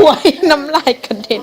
ป่วยน้ำลายกระเด็น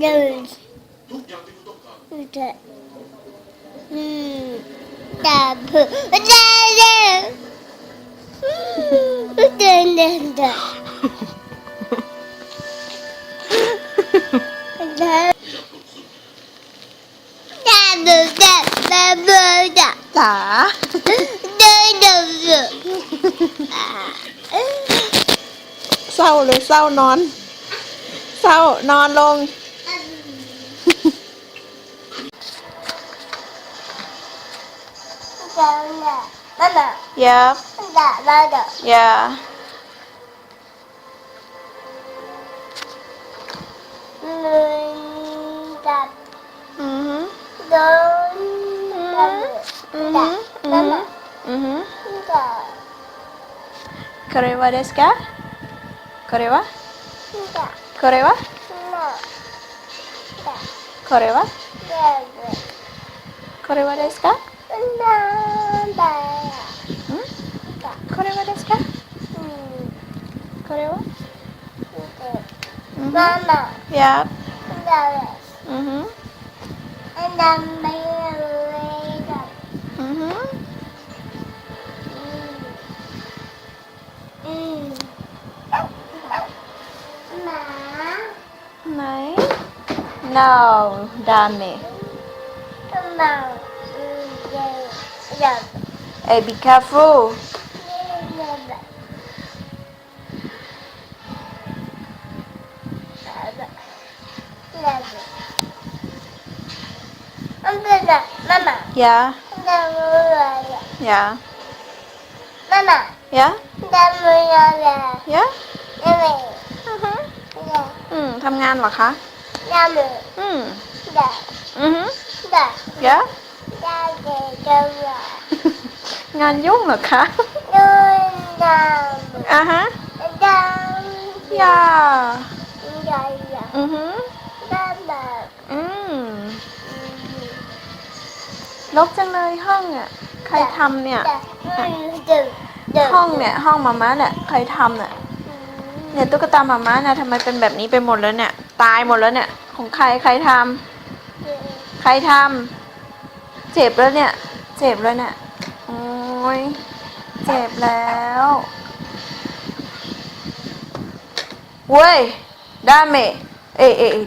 เดินจะอืมแต่เพื่อเดินเดินเดินเดินเดินเดินดูแต่แบบเบอร์จ้ะจ๋าเดินเดินเศร้าเลยเศร้านอน เศร้านอนลง Mama. Yeah. これはですか？これは？これは？これは？これはですか？これはですか、うん、これは、うん、ママ Yeah Mm-hmm. And then later. Mm-hmm. Mm. Mm. No, dummy. No. Yeah. Hey, be careful. Ya. Ya. Mama. Yeah. Yeah. Mama. Yeah. Yeah. อืมทำงานเหรอคะ อืม Yeah. Mm-hmm. Yeah. เดี๋ยวเดี๋ยวเดี๋ยวงานยุ่งเหรอคะเดี๋ยวเดี๋ยวอ่าฮะเดี๋ยว yeah เดี๋ยวเดี๋ยวอือฮึเดี๋ยวเดี๋ยวอืมรกจังเลยห้องอะใครทำเนี่ยเดี๋ยวเดี๋ยวห้องเนี่ยห้องมาม่าเนี่ยใครทำเนี่ยเนี่ยตุ๊กตามาม่าเนี่ยทำไมเป็นแบบนี้ไปหมดแล้วเนี่ย ตายหมดแล้วเนี่ย ของใครใครทำใครทำเจ็บแล้วเนี่ย เจ็บแล้วเนี่ย โอ้ย เจ็บแล้วเว้ยดาเมเอยเอเอย